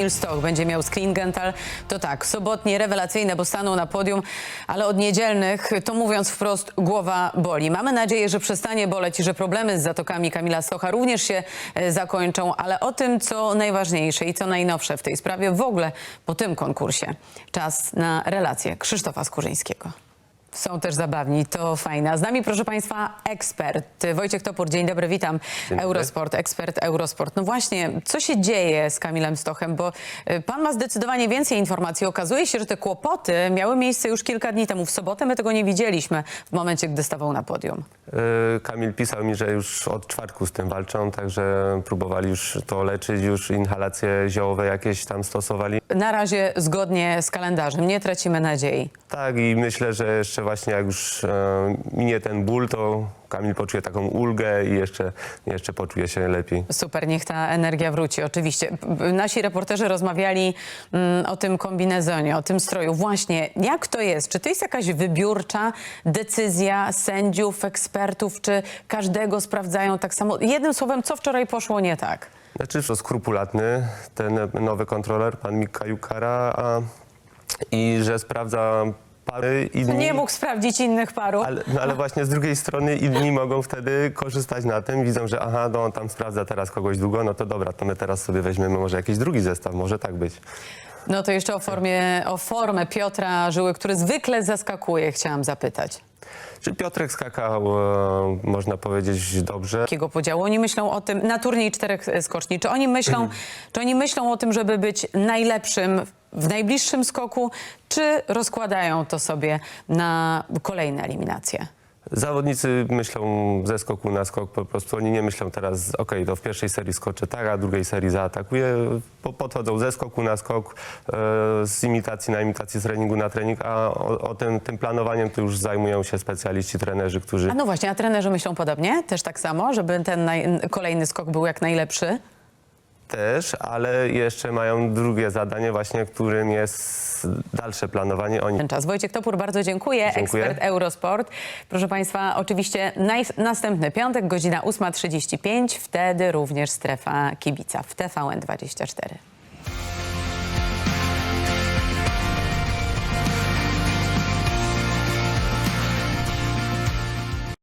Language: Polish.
Kamil Stoch będzie miał Skringenthal. To tak, sobotnie rewelacyjne, bo staną na podium, ale od niedzielnych, to mówiąc wprost, głowa boli. Mamy nadzieję, że przestanie boleć i że problemy z zatokami Kamila Stocha również się e, zakończą, ale o tym, co najważniejsze i co najnowsze w tej sprawie w ogóle po tym konkursie. Czas na relację Krzysztofa Skurzyńskiego. Są też zabawni, to fajne. A z nami, proszę Państwa, ekspert Wojciech Topór. Dzień dobry, witam. dobry. Eurosport, ekspert Eurosport. No właśnie, co się dzieje z Kamilem Stochem? Bo y, pan ma zdecydowanie więcej informacji. Okazuje się, że te kłopoty miały miejsce już kilka dni temu. W sobotę my tego nie widzieliśmy w momencie, gdy stawał na podium. Y, Kamil pisał mi, że już od czwartku z tym walczą, także próbowali już to leczyć, już inhalacje ziołowe jakieś tam stosowali. Na razie zgodnie z kalendarzem, nie tracimy nadziei. Tak i myślę, że jeszcze właśnie jak już e, minie ten ból, to Kamil poczuje taką ulgę i jeszcze, jeszcze poczuje się lepiej. Super, niech ta energia wróci, oczywiście. Nasi reporterzy rozmawiali mm, o tym kombinezonie, o tym stroju. Właśnie, jak to jest? Czy to jest jakaś wybiórcza decyzja sędziów, ekspertów, czy każdego sprawdzają tak samo? Jednym słowem, co wczoraj poszło nie tak? Znaczy, to skrupulatny ten nowy kontroler, pan Mika Jukara, a, i że sprawdza pary inni. Nie mógł sprawdzić innych parów. Ale, no ale właśnie z drugiej strony inni mogą wtedy korzystać na tym, widzą, że aha, no on tam sprawdza teraz kogoś długo, no to dobra, to my teraz sobie weźmiemy może jakiś drugi zestaw, może tak być. No to jeszcze o, formie, o formę Piotra Żyły, który zwykle zaskakuje, chciałam zapytać. Czy Piotrek skakał, e, można powiedzieć, dobrze? Jakiego podziału? Oni myślą o tym, na turniej czterech e, skoczni, czy oni myślą, czy oni myślą o tym, żeby być najlepszym w najbliższym skoku, czy rozkładają to sobie na kolejne eliminacje? Zawodnicy myślą ze skoku na skok, po prostu oni nie myślą teraz, okej, to w pierwszej serii skoczę tak, a drugiej serii zaatakuję. Po, podchodzą ze skoku na skok, e, z imitacji na imitację, z treningu na trening, a o, o tym, tym planowaniem to już zajmują się specjaliści, trenerzy, którzy A no właśnie, a trenerzy myślą podobnie? Też tak samo, żeby ten naj, kolejny skok był jak najlepszy? Też, ale jeszcze mają drugie zadanie właśnie, którym jest dalsze planowanie. Oni ten czas. Wojciech Topór, bardzo dziękuję. Dziękuję. Ekspert Eurosport. Proszę Państwa, oczywiście następny piątek, godzina 8.35, wtedy również strefa kibica w TVN24.